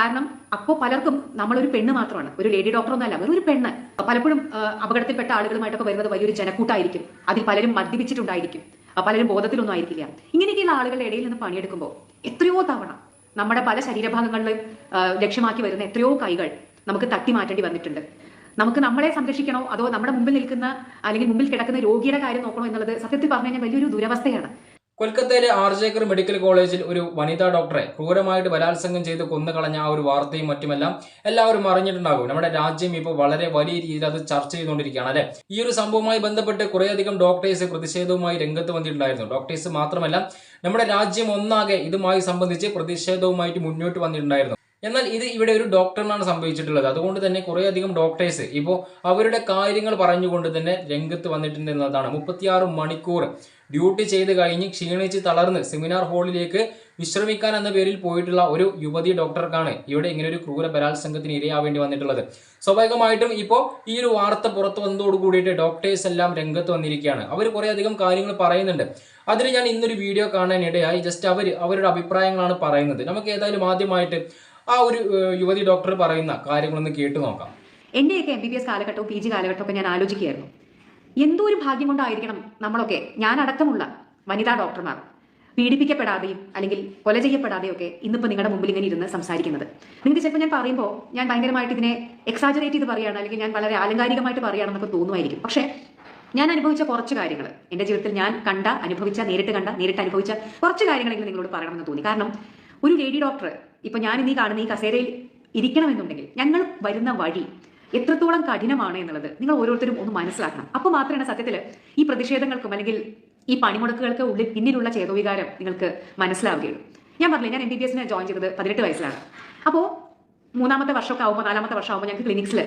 കാരണം അപ്പോൾ പലർക്കും നമ്മളൊരു പെണ്ണ് മാത്രമാണ്. ഒരു ലേഡി ഡോക്ടർ ഒന്നല്ല വെറും ഒരു പെണ്ണ് പലപ്പോഴും അപകടത്തിൽപ്പെട്ട ആളുകളുമായിട്ടൊക്കെ വരുന്നത് വലിയൊരു ജനക്കൂട്ടായിരിക്കും. അതിൽ പലരും മദ്യപിച്ചിട്ടുണ്ടായിരിക്കും. പലരും ബോധത്തിലൊന്നും ആയിരിക്കില്ല. ഇങ്ങനെയൊക്കെയുള്ള ആളുകളുടെ ഇടയിൽ നിന്ന് പണിയെടുക്കുമ്പോൾ എത്രയോ തവണ നമ്മുടെ പല ശരീരഭാഗങ്ങളിലും ലക്ഷ്യമാക്കി വരുന്ന എത്രയോ കൈകൾ നമുക്ക് തട്ടി മാറ്റേണ്ടി വന്നിട്ടുണ്ട്. നമുക്ക് നമ്മളെ സംരക്ഷിക്കണോ? അതോ നമ്മുടെ മുമ്പിൽ നിൽക്കുന്ന അല്ലെങ്കിൽ മുമ്പിൽ കിടക്കുന്ന രോഗിയുടെ കാര്യം നോക്കണോ എന്നുള്ളത് സത്യത്തിൽ പറഞ്ഞു കഴിഞ്ഞാൽ വലിയൊരു ദുരവസ്ഥയാണ്. കൊൽക്കത്തയിലെ ആർജേക്കർ മെഡിക്കൽ കോളേജിൽ ഒരു വനിതാ ഡോക്ടറെ ക്രൂരമായിട്ട് ബലാത്സംഗം ചെയ്ത് കൊന്നുകളഞ്ഞ ആ ഒരു വാർത്തയും മറ്റുമെല്ലാം എല്ലാവരും അറിഞ്ഞിട്ടുണ്ടാകും. നമ്മുടെ രാജ്യം ഇപ്പോൾ വളരെ വലിയ രീതിയിൽ അത് ചർച്ച ചെയ്തുകൊണ്ടിരിക്കുകയാണ് അല്ലെ? ഈ ഒരു സംഭവവുമായി ബന്ധപ്പെട്ട് കുറേയധികം ഡോക്ടേഴ്സ് പ്രതിഷേധവുമായി രംഗത്ത് വന്നിട്ടുണ്ടായിരുന്നു. ഡോക്ടേഴ്സ് മാത്രമല്ല നമ്മുടെ രാജ്യം ഒന്നാകെ ഇതുമായി സംബന്ധിച്ച് പ്രതിഷേധവുമായിട്ട് മുന്നോട്ട് വന്നിട്ടുണ്ടായിരുന്നു. എന്നാൽ ഇത് ഇവിടെ ഒരു ഡോക്ടറിനാണ് സംഭവിച്ചിട്ടുള്ളത്. അതുകൊണ്ട് തന്നെ കുറേയധികം ഡോക്ടേഴ്സ് ഇപ്പോൾ അവരുടെ കാര്യങ്ങൾ പറഞ്ഞുകൊണ്ട് തന്നെ രംഗത്ത് വന്നിട്ടുണ്ട് എന്നതാണ് മുപ്പത്തിയാറ് മണിക്കൂർ ഡ്യൂട്ടി ചെയ്ത് കഴിഞ്ഞ് ക്ഷീണിച്ച് തളർന്ന് സെമിനാർ ഹാളിലേക്ക് വിശ്രമിക്കാൻ എന്ന പേരിൽ പോയിട്ടുള്ള ഒരു യുവതി ഡോക്ടർക്കാണ് ഇവിടെ ഇങ്ങനെ ഒരു ക്രൂര ബലാത്സംഗത്തിന് ഇരയാവേണ്ടി വന്നിട്ടുള്ളത്. സ്വാഭാവികമായിട്ടും ഇപ്പോൾ ഈ ഒരു വാർത്ത പുറത്തു വന്നതോട് കൂടിയിട്ട് ഡോക്ടേഴ്സ് എല്ലാം രംഗത്ത് വന്നിരിക്കുകയാണ്. അവർ കുറേയധികം കാര്യങ്ങൾ പറയുന്നുണ്ട്. അതിന് ഞാൻ ഇന്നൊരു വീഡിയോ കാണാൻ ഇടയായി. ജസ്റ്റ് അവർ അവരുടെ അഭിപ്രായങ്ങളാണ് പറയുന്നത്. നമുക്ക് ഏതായാലും ആദ്യമായിട്ട് ആ ഒരു യുവതി ഡോക്ടർ പറയുന്ന കാര്യങ്ങളൊന്ന് കേട്ടു നോക്കാം. എന്റെയൊക്കെ എം ബി ബി എസ് കാലഘട്ടവും പി ജി കാലഘട്ടമൊക്കെ ഞാൻ ആലോചിക്കുകയായിരുന്നു. എന്തോ ഒരു ഭാഗ്യം കൊണ്ടായിരിക്കണം നമ്മളൊക്കെ? ഞാൻ അടക്കമുള്ള വനിതാ ഡോക്ടർമാർ പീഡിപ്പിക്കപ്പെടാതെയും അല്ലെങ്കിൽ കൊല ചെയ്യപ്പെടാതെയും ഒക്കെ ഇന്നിപ്പോൾ നിങ്ങളുടെ മുമ്പിൽ ഇങ്ങനെ ഇരുന്ന് സംസാരിക്കുന്നത്. നിങ്ങൾക്ക് ചിലപ്പോൾ ഞാൻ പറയുമ്പോൾ ഞാൻ ഭയങ്കരമായിട്ട് ഇതിനെ എക്സാജറേറ്റ് ചെയ്ത് പറയുകയാണ് അല്ലെങ്കിൽ ഞാൻ വളരെ ആലങ്കാരികമായിട്ട് പറയുകയാണെന്നൊക്കെ തോന്നുമായിരിക്കും. പക്ഷേ ഞാൻ അനുഭവിച്ച കുറച്ച് കാര്യങ്ങൾ എന്റെ ജീവിതത്തിൽ ഞാൻ കണ്ട അനുഭവിച്ച നേരിട്ട് കണ്ട നേരിട്ട് അനുഭവിച്ച കുറച്ച് കാര്യങ്ങളെങ്കിലും നിങ്ങളോട് പറയണമെന്ന് തോന്നി. കാരണം ഒരു ലേഡി ഡോക്ടർ ഇപ്പൊ ഞാൻ ഇനി കാണുന്ന ഈ കസേരയിൽ ഇരിക്കണമെന്നുണ്ടെങ്കിൽ ഞങ്ങൾ വരുന്ന വഴി എത്രത്തോളം കഠിനമാണ് എന്നുള്ളത് നിങ്ങൾ ഓരോരുത്തരും ഒന്ന് മനസ്സിലാക്കണം. അപ്പോൾ മാത്രമാണ് സത്യത്തിൽ ഈ പ്രതിഷേധങ്ങൾക്കും അല്ലെങ്കിൽ ഈ പണിമുടക്കുകൾക്ക് ഉള്ളിൽ പിന്നിലുള്ള ചേതോവികാരം നിങ്ങൾക്ക് മനസ്സിലാവുകയുള്ളൂ. ഞാൻ പറഞ്ഞില്ല ഞാൻ എം ബി ബി എസിന് ജോയിൻ ചെയ്തത് പതിനെട്ട് വയസ്സിലാണ്. അപ്പോൾ മൂന്നാമത്തെ വർഷമൊക്കെ ആകുമ്പോൾ നാലാമത്തെ വർഷം വർഷമാകുമ്പോൾ ഞങ്ങൾക്ക് ക്ലിനിക്സിൽ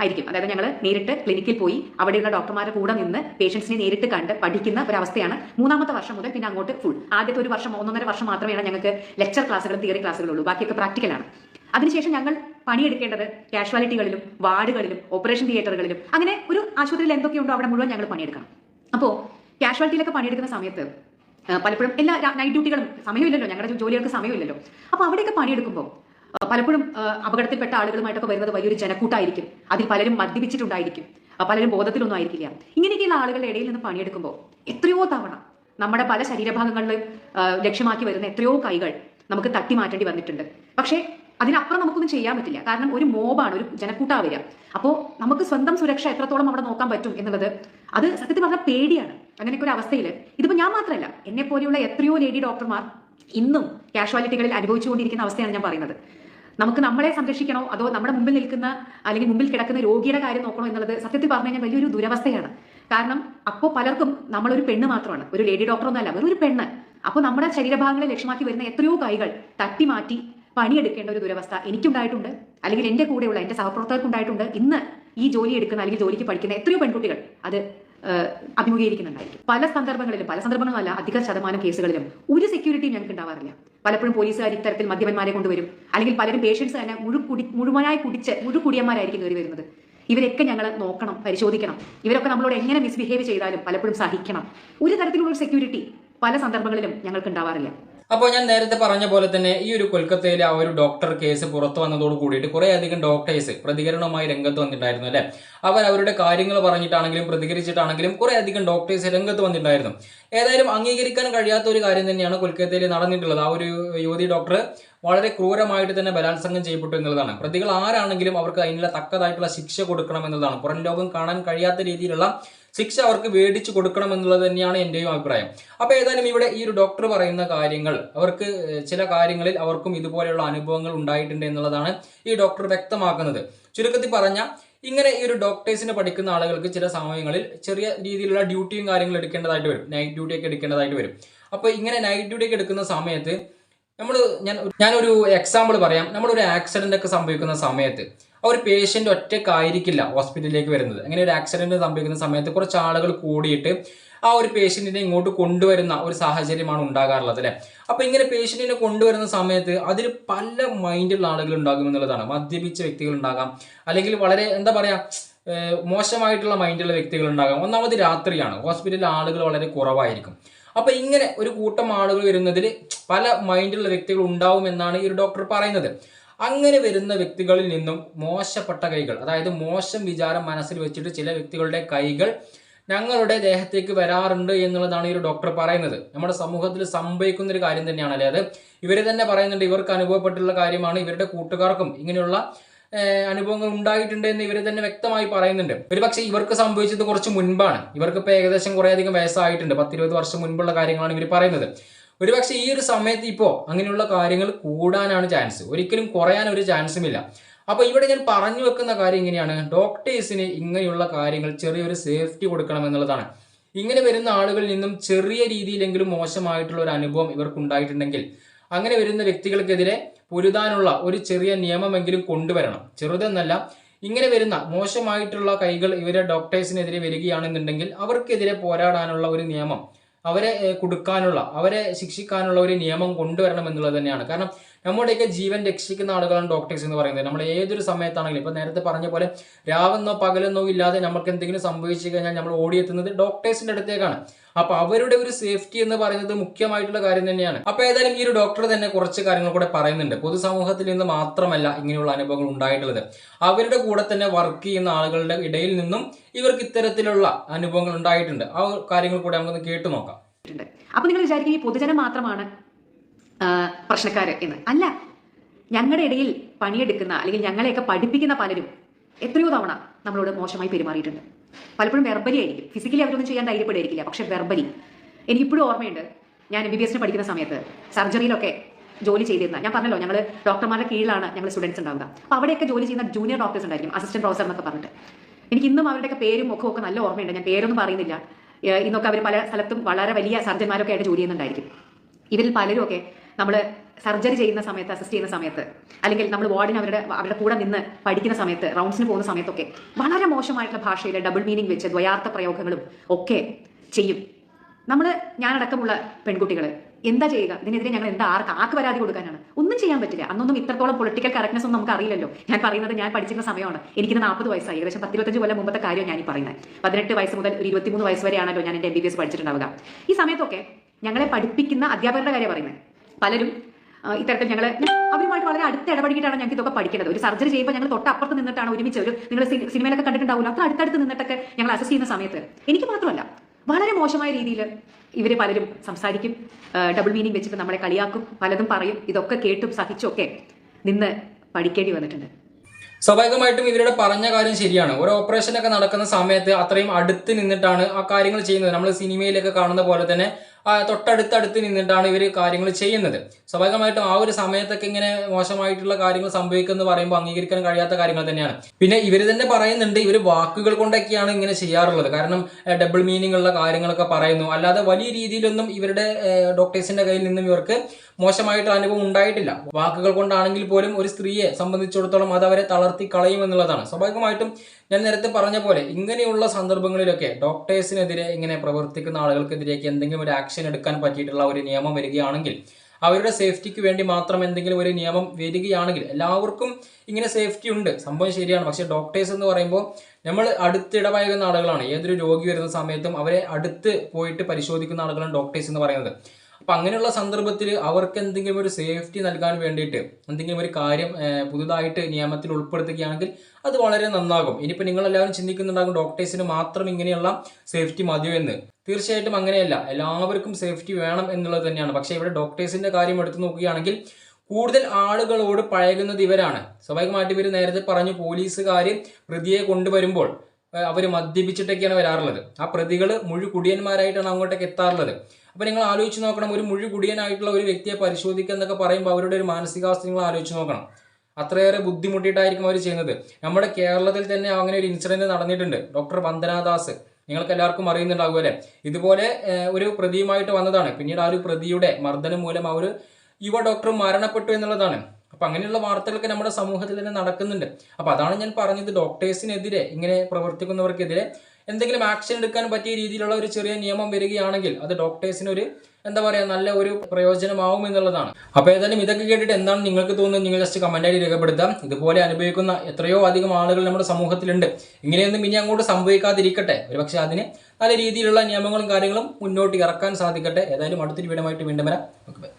ആയിരിക്കും. അതായത് ഞങ്ങൾ നേരിട്ട് ക്ലിനിക്കിൽ പോയി അവിടെയുള്ള ഡോക്ടർമാരുടെ കൂടെ നിന്ന് പേഷ്യൻസിനെ നേരിട്ട് കണ്ട് പഠിക്കുന്ന ഒരവസ്ഥയാണ് മൂന്നാമത്തെ വർഷം മുതൽ പിന്നെ അങ്ങോട്ട് ഫുൾ ആദ്യത്തെ ഒരു വർഷം ഒന്നൊന്നര വർഷം മാത്രമേ ഞങ്ങൾക്ക് ലെക്ചർ ക്ലാസ്സുകളും തിയറി ക്ലാസ്സുകളും ഉള്ളൂ. ബാക്കിയൊക്കെ പ്രാക്ടിക്കലാണ് അതിനുശേഷം ഞങ്ങൾ പണിയെടുക്കേണ്ടത് കാഷ്വാലിറ്റികളിലും വാർഡുകളിലും ഓപ്പറേഷൻ തിയേറ്ററുകളിലും. അങ്ങനെ ഒരു ആശുപത്രിയിൽ എന്തൊക്കെയുണ്ടോ അവിടെ മുഴുവൻ ഞങ്ങൾ പണിയെടുക്കണം. അപ്പോൾ കാഷ്വാലിറ്റിയിലൊക്കെ പണിയെടുക്കുന്ന സമയത്ത് പലപ്പോഴും എല്ലാ നൈറ്റ് ഡ്യൂട്ടികളും സമയമില്ലല്ലോ ഞങ്ങളുടെ ജോലികൾക്ക് സമയമില്ലല്ലോ. അപ്പോൾ അവിടെയൊക്കെ പണിയെടുക്കുമ്പോൾ പലപ്പോഴും അപകടത്തിൽപ്പെട്ട ആളുകളുമായിട്ടൊക്കെ വരുന്നത് വലിയൊരു ജനക്കൂട്ടായിരിക്കും. അതിൽ പലരും മദ്യപിച്ചിട്ടുണ്ടായിരിക്കും. പലരും ബോധത്തിലൊന്നും ആയിരിക്കില്ല. ഇങ്ങനെയൊക്കെയുള്ള ആളുകളുടെ ഇടയിൽ നിന്ന് പണിയെടുക്കുമ്പോൾ എത്രയോ തവണ നമ്മുടെ പല ശരീരഭാഗങ്ങളിലും ലക്ഷ്യമാക്കി വരുന്ന എത്രയോ കൈകൾ നമുക്ക് തട്ടി മാറ്റേണ്ടി വന്നിട്ടുണ്ട്. പക്ഷേ അതിനപ്പുറം നമുക്കൊന്നും ചെയ്യാൻ പറ്റില്ല. കാരണം ഒരു മോബാണ് ഒരു ജനക്കൂട്ടാ വരിക. അപ്പോൾ നമുക്ക് സ്വന്തം സുരക്ഷ എത്രത്തോളം അവിടെ നോക്കാൻ പറ്റും എന്നുള്ളത് അത് സത്യത്തിൽ പറഞ്ഞാൽ പേടിയാണ്. അങ്ങനെയൊക്കെ ഒരു അവസ്ഥയിൽ ഇതിപ്പോൾ ഞാൻ മാത്രമല്ല എന്നെ പോലെയുള്ള എത്രയോ ലേഡി ഡോക്ടർമാർ ഇന്നും കാഷ്വാലിറ്റികളിൽ അനുഭവിച്ചുകൊണ്ടിരിക്കുന്ന അവസ്ഥയാണ് ഞാൻ പറയുന്നത്. നമുക്ക് നമ്മളെ സംരക്ഷിക്കണോ? അതോ നമ്മുടെ മുമ്പിൽ നിൽക്കുന്ന അല്ലെങ്കിൽ മുമ്പിൽ കിടക്കുന്ന രോഗിയുടെ കാര്യം നോക്കണോ എന്നുള്ളത് സത്യത്തിൽ പറഞ്ഞു കഴിഞ്ഞാൽ വലിയൊരു ദുരവസ്ഥയാണ്. കാരണം അപ്പോൾ പലർക്കും നമ്മളൊരു പെണ്ണ് മാത്രമാണ്. ഒരു ലേഡി ഡോക്ടർ ഒന്നല്ല വെറും ഒരു പെണ്ണ്. അപ്പോൾ നമ്മുടെ ശരീരഭാഗങ്ങളെ ലക്ഷ്യമാക്കി വരുന്ന എത്രയോ കൈകൾ തട്ടി മാറ്റി പണിയെടുക്കേണ്ട ഒരു ദുരവസ്ഥ എനിക്കുണ്ടായിട്ടുണ്ട്. അല്ലെങ്കിൽ എന്റെ കൂടെയുള്ള എന്റെ സഹപ്രവർത്തകർക്കുണ്ടായിട്ടുണ്ട്. ഇന്ന് ഈ ജോലി എടുക്കുന്ന അല്ലെങ്കിൽ ജോലിക്ക് പഠിക്കുന്ന എത്രയോ പെൺകുട്ടികൾ അത് അഭിമുഖീകരിക്കുന്നുണ്ടായിരിക്കും. പല സന്ദർഭങ്ങളിലും പല സന്ദർഭങ്ങളല്ല അധിക ശതമാനം കേസുകളിലും ഒരു സെക്യൂരിറ്റിയും ഞങ്ങൾക്ക് ഉണ്ടാവാറില്ല. പലപ്പോഴും പോലീസുകാർ ഇത്തരത്തിൽ മദ്യപന്മാരെ കൊണ്ടുവരും. അല്ലെങ്കിൽ പലരും പേഷ്യൻസ് തന്നെ മുഴുക്കുടി കുടി മുഴുവനായി കുടിച്ച് മുഴുകുടിയന്മാരായിരിക്കും കയറി വരുന്നത്. ഇവരൊക്കെ ഞങ്ങൾ നോക്കണം പരിശോധിക്കണം. ഇവരൊക്കെ നമ്മളോട് എങ്ങനെ മിസ്ബിഹേവ് ചെയ്താലും പലപ്പോഴും സഹിക്കണം. ഒരു തരത്തിലുള്ള സെക്യൂരിറ്റി പല സന്ദർഭങ്ങളിലും ഞങ്ങൾക്ക് ഉണ്ടാവാറില്ല. അപ്പോൾ ഞാൻ നേരത്തെ പറഞ്ഞ പോലെ തന്നെ ഈ ഒരു കൊൽക്കത്തയിലെ ആ ഒരു ഡോക്ടർ കേസ് പുറത്തു വന്നതോട് കൂടിയിട്ട് കുറേ അധികം ഡോക്ടേഴ്സ് പ്രതികരണവുമായി രംഗത്ത് വന്നിട്ടുണ്ടായിരുന്നു അല്ലെ? അവർ അവരുടെ കാര്യങ്ങൾ പറഞ്ഞിട്ടാണെങ്കിലും പ്രതികരിച്ചിട്ടാണെങ്കിലും കുറേ അധികം ഡോക്ടേഴ്സ് രംഗത്ത് വന്നിട്ടുണ്ടായിരുന്നു. ഏതായാലും അംഗീകരിക്കാൻ കഴിയാത്ത ഒരു കാര്യം തന്നെയാണ് കൊൽക്കത്തയിൽ നടന്നിട്ടുള്ളത്. ആ ഒരു യുവതി ഡോക്ടർ വളരെ ക്രൂരമായിട്ട് തന്നെ ബലാത്സംഗം ചെയ്യപ്പെട്ടു എന്നുള്ളതാണ്. പ്രതികൾ ആരാണെങ്കിലും അവർക്ക് അതിനുള്ള തക്കതായിട്ടുള്ള ശിക്ഷ കൊടുക്കണം എന്നുള്ളതാണ് പുറം ലോകം കാണാൻ കഴിയാത്ത രീതിയിലുള്ള ശിക്ഷ അവർക്ക് മേടിച്ചു കൊടുക്കണം എന്നുള്ളത് തന്നെയാണ് എന്റെയും അഭിപ്രായം. അപ്പോൾ ഏതായാലും ഇവിടെ ഈ ഒരു ഡോക്ടർ പറയുന്ന കാര്യങ്ങൾ അവർക്ക് ചില കാര്യങ്ങളിൽ അവർക്കും ഇതുപോലെയുള്ള അനുഭവങ്ങൾ ഉണ്ടായിട്ടുണ്ട് എന്നുള്ളതാണ് ഈ ഡോക്ടർ വ്യക്തമാക്കുന്നത്. ചുരുക്കത്തിൽ പറഞ്ഞ ഇങ്ങനെ ഈ ഒരു ഡോക്ടേഴ്സിനെ പഠിക്കുന്ന ആളുകൾക്ക് ചില സമയങ്ങളിൽ ചെറിയ രീതിയിലുള്ള ഡ്യൂട്ടിയും കാര്യങ്ങളും എടുക്കേണ്ടതായിട്ട് വരും. നൈറ്റ് ഡ്യൂട്ടി ഒക്കെ എടുക്കേണ്ടതായിട്ട് വരും. അപ്പോൾ ഇങ്ങനെ നൈറ്റ് ഡ്യൂട്ടി ഒക്കെ എടുക്കുന്ന സമയത്ത് നമ്മൾ ഞാൻ ഞാനൊരു എക്സാമ്പിൾ പറയാം. നമ്മളൊരു ആക്സിഡന്റ് ഒക്കെ സംഭവിക്കുന്ന സമയത്ത് ആ ഒരു പേഷ്യന്റ് ഒറ്റക്കായിരിക്കില്ല ഹോസ്പിറ്റലിലേക്ക് വരുന്നത്. അങ്ങനെ ഒരു ആക്സിഡന്റ് സംഭവിക്കുന്ന സമയത്ത് കുറച്ച് ആളുകൾ കൂടിയിട്ട് ആ ഒരു പേഷ്യന്റിനെ ഇങ്ങോട്ട് കൊണ്ടുവരുന്ന ഒരു സാഹചര്യമാണ് ഉണ്ടാകാറുള്ളത് അല്ലേ? അപ്പോൾ ഇങ്ങനെ പേഷ്യന്റിനെ കൊണ്ടുവരുന്ന സമയത്ത് അതിൽ പല മൈൻഡുള്ള ആളുകൾ ഉണ്ടാകും എന്നുള്ളതാണ്. മദ്യപിച്ച വ്യക്തികൾ ഉണ്ടാകാം. അല്ലെങ്കിൽ വളരെ എന്താ പറയാ മോശമായിട്ടുള്ള മൈൻഡുള്ള വ്യക്തികൾ ഉണ്ടാകാം. ഒന്നാമത് രാത്രിയാണ്. ഹോസ്പിറ്റലിൽ ആളുകൾ വളരെ കുറവായിരിക്കും. അപ്പോൾ ഇങ്ങനെ ഒരു കൂട്ടം ആളുകൾ വരുന്നതിൽ പല മൈൻഡുള്ള വ്യക്തികൾ ഉണ്ടാവും എന്നാണ് ഈ ഒരു ഡോക്ടർ പറയുന്നത്. അങ്ങനെ വരുന്ന വ്യക്തികളിൽ നിന്നും മോശപ്പെട്ട കൈകൾ അതായത് മോശം വിചാരം മനസ്സിൽ വെച്ചിട്ട് ചില വ്യക്തികളുടെ കൈകൾ ഞങ്ങളുടെ ദേഹത്തേക്ക് വരാറുണ്ട് എന്നുള്ളതാണ് ഈ ഒരു ഡോക്ടർ പറയുന്നത്. നമ്മുടെ സമൂഹത്തിൽ സംഭവിക്കുന്ന ഒരു കാര്യം തന്നെയാണ് അല്ലേ അത്? ഇവർ തന്നെ പറയുന്നുണ്ട് ഇവർക്ക് അനുഭവപ്പെട്ടുള്ള കാര്യമാണ് ഇവരുടെ കൂട്ടുകാർക്കും ഇങ്ങനെയുള്ള അനുഭവങ്ങൾ ഉണ്ടായിട്ടുണ്ട് എന്ന് ഇവർ തന്നെ വ്യക്തമായി പറയുന്നുണ്ട്. ഒരുപക്ഷെ ഇവർക്ക് സംഭവിച്ചത് കുറച്ച് മുൻപാണ്. ഇവർക്ക് ഇപ്പോൾ ഏകദേശം കുറേയധികം വയസ്സായിട്ടുണ്ട്. പത്തിരുപത് വർഷം മുൻപുള്ള കാര്യങ്ങളാണ് ഇവർ പറയുന്നത്. ഒരുപക്ഷെ ഈ ഒരു സമയത്ത് ഇപ്പോൾ അങ്ങനെയുള്ള കാര്യങ്ങൾ കൂടാനാണ് ചാൻസ് ഒരിക്കലും കുറയാൻ ഒരു ചാൻസും ഇല്ല. അപ്പോൾ ഇവിടെ ഞാൻ പറഞ്ഞു വെക്കുന്ന കാര്യം ഇങ്ങനെയാണ്. ഡോക്ടേഴ്സിന് ഇങ്ങനെയുള്ള കാര്യങ്ങൾ ചെറിയൊരു സേഫ്റ്റി കൊടുക്കണം എന്നുള്ളതാണ് ഇങ്ങനെ വരുന്ന ആളുകളിൽ നിന്നും ചെറിയ രീതിയിലെങ്കിലും മോശമായിട്ടുള്ള ഒരു അനുഭവം ഇവർക്ക് ഉണ്ടായിട്ടുണ്ടെങ്കിൽ അങ്ങനെ വരുന്ന വ്യക്തികൾക്കെതിരെ പൊരുതാനുള്ള ഒരു ചെറിയ നിയമമെങ്കിലും കൊണ്ടുവരണം. ചെറുതെന്നല്ല ഇങ്ങനെ വരുന്ന മോശമായിട്ടുള്ള കൈകൾ ഇവരെ ഡോക്ടേഴ്സിനെതിരെ വരികയാണെന്നുണ്ടെങ്കിൽ അവർക്കെതിരെ പോരാടാനുള്ള ഒരു നിയമം അവരെ കൊടുക്കാനുള്ള അവരെ ശിക്ഷിക്കാനുള്ള ഒരു നിയമം കൊണ്ടുവരണം എന്നുള്ളത് തന്നെയാണ്. കാരണം നമ്മുടെയൊക്കെ ജീവൻ രക്ഷിക്കുന്ന ആളുകളാണ് ഡോക്ടേഴ്സ് എന്ന് പറയുന്നത്. നമ്മൾ ഏതൊരു സമയത്താണെങ്കിലും ഇപ്പൊ നേരത്തെ പറഞ്ഞ പോലെ രാവെന്നോ പകലെന്നോ ഇല്ലാതെ നമുക്ക് എന്തെങ്കിലും സംഭവിച്ചു കഴിഞ്ഞാൽ നമ്മൾ ഓടിയെത്തുന്നത് ഡോക്ടേഴ്സിന്റെ അടുത്തേക്കാണ്. അപ്പൊ അവരുടെ ഒരു സേഫ്റ്റി എന്ന് പറയുന്നത് മുഖ്യമായിട്ടുള്ള കാര്യം തന്നെയാണ്. അപ്പൊ ഏതായാലും ഈ ഒരു ഡോക്ടർ തന്നെ കുറച്ച് കാര്യങ്ങൾ കൂടെ പറയുന്നുണ്ട്. പൊതുസമൂഹത്തിൽ നിന്ന് മാത്രമല്ല ഇങ്ങനെയുള്ള അനുഭവങ്ങൾ ഉണ്ടായിട്ടുള്ളത്. അവരുടെ കൂടെ തന്നെ വർക്ക് ചെയ്യുന്ന ആളുകളുടെ ഇടയിൽ നിന്നും ഇവർക്ക് ഇത്തരത്തിലുള്ള അനുഭവങ്ങൾ ഉണ്ടായിട്ടുണ്ട്. ആ കാര്യങ്ങൾ കൂടെ നമുക്കൊന്ന് കേട്ടു നോക്കാം. അപ്പൊ നിങ്ങൾ വിചാരിക്കും ഈ പൊതുജനം മാത്രമാണ് ആ, പ്രശ്നക്കാര് എന്ന്. അല്ല ഞങ്ങളുടെ ഇടയിൽ പണിയെടുക്കുന്ന അല്ലെങ്കിൽ ഞങ്ങളെയൊക്കെ പഠിപ്പിക്കുന്ന പലരും എത്രയോ തവണ നമ്മളോട് മോശമായി പെരുമാറിയിട്ടുണ്ട്. പലപ്പോഴും വെർബലി ആയിരിക്കും. ഫിസിക്കലി അവരൊന്നും ചെയ്യാൻ ധൈര്യപ്പെടുമായിരിക്കില്ല പക്ഷെ വെർബലി എനിക്കിപ്പോഴും ഓർമ്മയുണ്ട്. ഞാൻ എം ബി ബി എസിന് പഠിക്കുന്ന സമയത്ത് സർജറിയിലൊക്കെ ജോലി ചെയ്തിരുന്ന ഞാൻ പറഞ്ഞല്ലോ ഞങ്ങൾ ഡോക്ടർമാരുടെ കീഴിലാണ് ഞങ്ങൾ സ്റ്റുഡൻസ് ഉണ്ടാവുക. അപ്പോൾ അവിടെയൊക്കെ ജോലി ചെയ്യുന്ന ജൂനിയർ ഡോക്ടേഴ്സ് ഉണ്ടായിരിക്കും അസിസ്റ്റന്റ് പ്രൊഫസർ എന്നൊക്കെ പറഞ്ഞിട്ട്. എനിക്ക് ഇന്നും അവരുടെയൊക്കെ പേരും മുഖവും ഒക്കെ നല്ല ഓർമ്മയുണ്ട്. ഞാൻ പേരൊന്നും പറയുന്നില്ല. ഇന്നൊക്കെ അവർ പല സ്ഥലത്തും വളരെ വലിയ സർജന്മാരൊക്കെ ആയിട്ട് ജോലി ചെയ്യുന്നുണ്ടായിരിക്കും. ഇവരിൽ പലരും ഒക്കെ നമ്മൾ സർജറി ചെയ്യുന്ന സമയത്ത് അസിസ്റ്റ് ചെയ്യുന്ന സമയത്ത് അല്ലെങ്കിൽ നമ്മൾ വാർഡിന് അവരുടെ അവരുടെ കൂടെ നിന്ന് പഠിക്കുന്ന സമയത്ത് റൗണ്ട്സിന് പോകുന്ന സമയത്തൊക്കെ വളരെ മോശമായിട്ടുള്ള ഭാഷയിൽ ഡബിൾ മീനിങ് വെച്ച് ദ്വയാർത്ഥ പ്രയോഗങ്ങളും ഒക്കെ ചെയ്യും. നമ്മൾ ഞാനടക്കമുള്ള പെൺകുട്ടികൾ എന്താ ചെയ്യുക? ഇതിനെതിരെ ഞങ്ങൾ എന്താ ആർക്ക് ആർക്ക് പരാതി കൊടുക്കാനാണ്? ഒന്നും ചെയ്യാൻ പറ്റില്ല. അന്നൊന്നും ഇത്രത്തോളം പൊളിറ്റിക്കൽ കറക്റ്റ്നസ് ഒന്നും നമുക്ക് അറിയില്ലല്ലോ. ഞാൻ പറയുന്നത് ഞാൻ പഠിച്ചിരുന്ന സമയമാണ്. എനിക്ക് നാൽപ്പത് വയസ്സായി. ഏകദേശം പത്തിരുപത്തഞ്ച് കൊല്ലം മുമ്പത്തെ കാര്യം ഞാൻ ഈ പറയുന്നത്. പതിനെട്ട് വയസ്സ് മുതൽ ഒരു ഇരുപത്തിമൂന്ന് വയസ്സ് വരെയാണല്ലോ ഞാൻ എന്റെ എം ബി ബി എസ് പഠിച്ചിട്ടുണ്ടാവുക. ഈ സമയത്തൊക്കെ ഞങ്ങളെ പഠിപ്പിക്കുന്ന അധ്യാപകരുടെ കാര്യം പറയുന്നത്. പലരും ഇത്തരത്തിൽ ഞങ്ങൾ അവരുമായിട്ട് വളരെ അടുത്ത് ഇടപെടിയിട്ടാണ് ഞങ്ങൾക്ക് ഇതൊക്കെ പഠിക്കുന്നത് ഒരു സർജറി ചെയ്യുമ്പോൾ ഞങ്ങൾ തൊട്ടപ്പുറത്ത് നിന്നിട്ടാണ് ഒരുമിച്ച് ഒരു നിങ്ങൾ സിനിമയിലൊക്കെ കണ്ടിട്ടുണ്ടാവില്ല അത്ര അടുത്തടുത്ത് നിന്നിട്ടൊക്കെ ഞങ്ങൾ അസസ് ചെയ്യുന്ന സമയത്ത് എനിക്ക് മാത്രമല്ല വളരെ മോശമായ രീതിയിൽ ഇവർ പലരും സംസാരിക്കും ഡബിൾ മീനിങ് വെച്ചിട്ട് നമ്മളെ കളിയാക്കും പലതും പറയും ഇതൊക്കെ കേട്ടും സഹിച്ചൊക്കെ നിന്ന് പഠിക്കേണ്ടി വന്നിട്ടുണ്ട്. സ്വാഭാവികമായിട്ടും ഇവരുടെ പറഞ്ഞ കാര്യം ശരിയാണ്. ഒരു ഓപ്പറേഷൻ ഒക്കെ നടക്കുന്ന സമയത്ത് അത്രയും അടുത്ത് നിന്നിട്ടാണ് ആ കാര്യങ്ങൾ ചെയ്യുന്നത്. നമ്മൾ സിനിമയിലൊക്കെ കാണുന്ന പോലെ തന്നെ ആ തൊട്ടടുത്ത് അടുത്ത് നിന്നിട്ടാണ് ഇവർ കാര്യങ്ങൾ ചെയ്യുന്നത്. സ്വാഭാവികമായിട്ടും ആ ഒരു സമയത്തൊക്കെ ഇങ്ങനെ മോശമായിട്ടുള്ള കാര്യങ്ങൾ സംഭവിക്കുമെന്ന് പറയുമ്പോൾ അംഗീകരിക്കാൻ കഴിയാത്ത കാര്യങ്ങൾ തന്നെയാണ്. പിന്നെ ഇവർ തന്നെ പറയുന്നുണ്ട് ഇവർ വാക്കുകൾ കൊണ്ടൊക്കെയാണ് ഇങ്ങനെ ചെയ്യാറുള്ളത്. കാരണം ഡബിൾ മീനിങ് ഉള്ള കാര്യങ്ങളൊക്കെ പറയുന്നു. അല്ലാതെ വലിയ രീതിയിലൊന്നും ഇവരുടെ ഡോക്ടേഴ്സിന്റെ കയ്യിൽ നിന്നും ഇവർക്ക് മോശമായിട്ട് അനുഭവം ഉണ്ടായിട്ടില്ല. വാക്കുകൾ കൊണ്ടാണെങ്കിൽ പോലും ഒരു സ്ത്രീയെ സംബന്ധിച്ചിടത്തോളം അത് അവരെ തളർത്തി കളയും എന്നുള്ളതാണ്. സ്വാഭാവികമായിട്ടും ഞാൻ നേരത്തെ പറഞ്ഞ പോലെ ഇങ്ങനെയുള്ള സന്ദർഭങ്ങളിലൊക്കെ ഡോക്ടേഴ്സിനെതിരെ ഇങ്ങനെ പ്രവർത്തിക്കുന്ന ആളുകൾക്കെതിരെയൊക്കെ എന്തെങ്കിലും ഒരു ആക്ഷൻ എടുക്കാൻ പറ്റിയിട്ടുള്ള ഒരു നിയമം വരികയാണെങ്കിൽ അവരുടെ സേഫ്റ്റിക്ക് വേണ്ടി മാത്രം എന്തെങ്കിലും ഒരു നിയമം വരികയാണെങ്കിൽ എല്ലാവർക്കും ഇങ്ങനെ സേഫ്റ്റി ഉണ്ട്. സംഭവം ശരിയാണ്. പക്ഷേ ഡോക്ടേഴ്സ് എന്ന് പറയുമ്പോൾ നമ്മൾ അടുത്തിടപഴകുന്ന ആളുകളാണ്. ഏതൊരു രോഗി വരുന്ന സമയത്തും അവരെ അടുത്ത് പോയിട്ട് പരിശോധിക്കുന്ന ആളുകളാണ് ഡോക്ടേഴ്സ് എന്ന് പറയുന്നത്. അപ്പം അങ്ങനെയുള്ള സന്ദർഭത്തിൽ അവർക്ക് എന്തെങ്കിലും ഒരു സേഫ്റ്റി നൽകാൻ വേണ്ടിയിട്ട് എന്തെങ്കിലും ഒരു കാര്യം പുതുതായിട്ട് നിയമത്തിൽ ഉൾപ്പെടുത്തുകയാണെങ്കിൽ അത് വളരെ നന്നാകും. ഇനിയിപ്പോൾ നിങ്ങളെല്ലാവരും ചിന്തിക്കുന്നുണ്ടാകും ഡോക്ടേഴ്സിന് മാത്രം ഇങ്ങനെയുള്ള സേഫ്റ്റി മതിയോ എന്ന്. തീർച്ചയായിട്ടും അങ്ങനെയല്ല. എല്ലാവർക്കും സേഫ്റ്റി വേണം എന്നുള്ളത് തന്നെയാണ്. പക്ഷേ ഇവിടെ ഡോക്ടേഴ്സിന്റെ കാര്യം എടുത്തു നോക്കുകയാണെങ്കിൽ കൂടുതൽ ആളുകളോട് പഴകുന്നത് ഇവരാണ്. സ്വാഭാവികമായിട്ട് ഇവർ നേരത്തെ പറഞ്ഞു പോലീസുകാർ പ്രതിയെ കൊണ്ടുവരുമ്പോൾ അവർ മദ്യപിച്ചിട്ടൊക്കെയാണ് വരാറുള്ളത്. ആ പ്രതികൾ മുഴുവൻ കുടിയന്മാരായിട്ടാണ് അങ്ങോട്ടേക്ക് എത്താറുള്ളത്. അപ്പോൾ നിങ്ങൾ ആലോചിച്ച് നോക്കണം ഒരു മുഴു കുടിയനായിട്ടുള്ള ഒരു വ്യക്തിയെ പരിശോധിക്കുക എന്നൊക്കെ പറയുമ്പോൾ അവരുടെ ഒരു മാനസികാവസ്ഥ നിങ്ങൾ ആലോചിച്ച് നോക്കണം. അത്രയേറെ ബുദ്ധിമുട്ടിയിട്ടായിരിക്കും അവർ ചെയ്യുന്നത്. നമ്മുടെ കേരളത്തിൽ തന്നെ അങ്ങനെ ഒരു ഇൻസിഡന്റ് നടന്നിട്ടുണ്ട്. ഡോക്ടർ വന്ദനാദാസ് നിങ്ങൾക്ക് എല്ലാവർക്കും അറിയുന്നുണ്ടാകും അല്ലേ? ഇതുപോലെ ഒരു പ്രതിയുമായിട്ട് വന്നതാണ്. പിന്നീട് ആ ഒരു പ്രതിയുടെ മർദ്ദനം മൂലം ഒരു യുവ ഡോക്ടർ മരണപ്പെട്ടു എന്നുള്ളതാണ്. അപ്പൊ അങ്ങനെയുള്ള വാർത്തകളൊക്കെ നമ്മുടെ സമൂഹത്തിൽ തന്നെ നടക്കുന്നുണ്ട്. അപ്പൊ അതാണ് ഞാൻ പറഞ്ഞത്. ഡോക്ടേഴ്സിനെതിരെ ഇങ്ങനെ പ്രവർത്തിക്കുന്നവർക്കെതിരെ എന്തെങ്കിലും ആക്ഷൻ എടുക്കാൻ പറ്റിയ രീതിയിലുള്ള ഒരു ചെറിയ നിയമം വരികയാണെങ്കിൽ അത് ഡോക്ടേഴ്സിനൊരു എന്താ പറയുക നല്ല ഒരു പ്രയോജനമാവും എന്നുള്ളതാണ്. അപ്പോൾ ഏതായാലും ഇതൊക്കെ കേട്ടിട്ട് എന്താണ് നിങ്ങൾക്ക് തോന്നുന്നത് നിങ്ങൾ ജസ്റ്റ് കമന്റായി രേഖപ്പെടുത്താം. ഇതുപോലെ അനുഭവിക്കുന്ന എത്രയോ അധികം ആളുകൾ നമ്മുടെ സമൂഹത്തിലുണ്ട്. ഇങ്ങനെയൊന്നും ഇനി അങ്ങോട്ട് സംഭവിക്കാതിരിക്കട്ടെ. ഒരുപക്ഷെ അതിന് നല്ല രീതിയിലുള്ള നിയമങ്ങളും കാര്യങ്ങളും മുന്നോട്ട് ഇറക്കാൻ സാധിക്കട്ടെ. ഏതായാലും അടുത്തൊരു വീടുമായിട്ട് വീണ്ടും വരാം. ഓക്കെ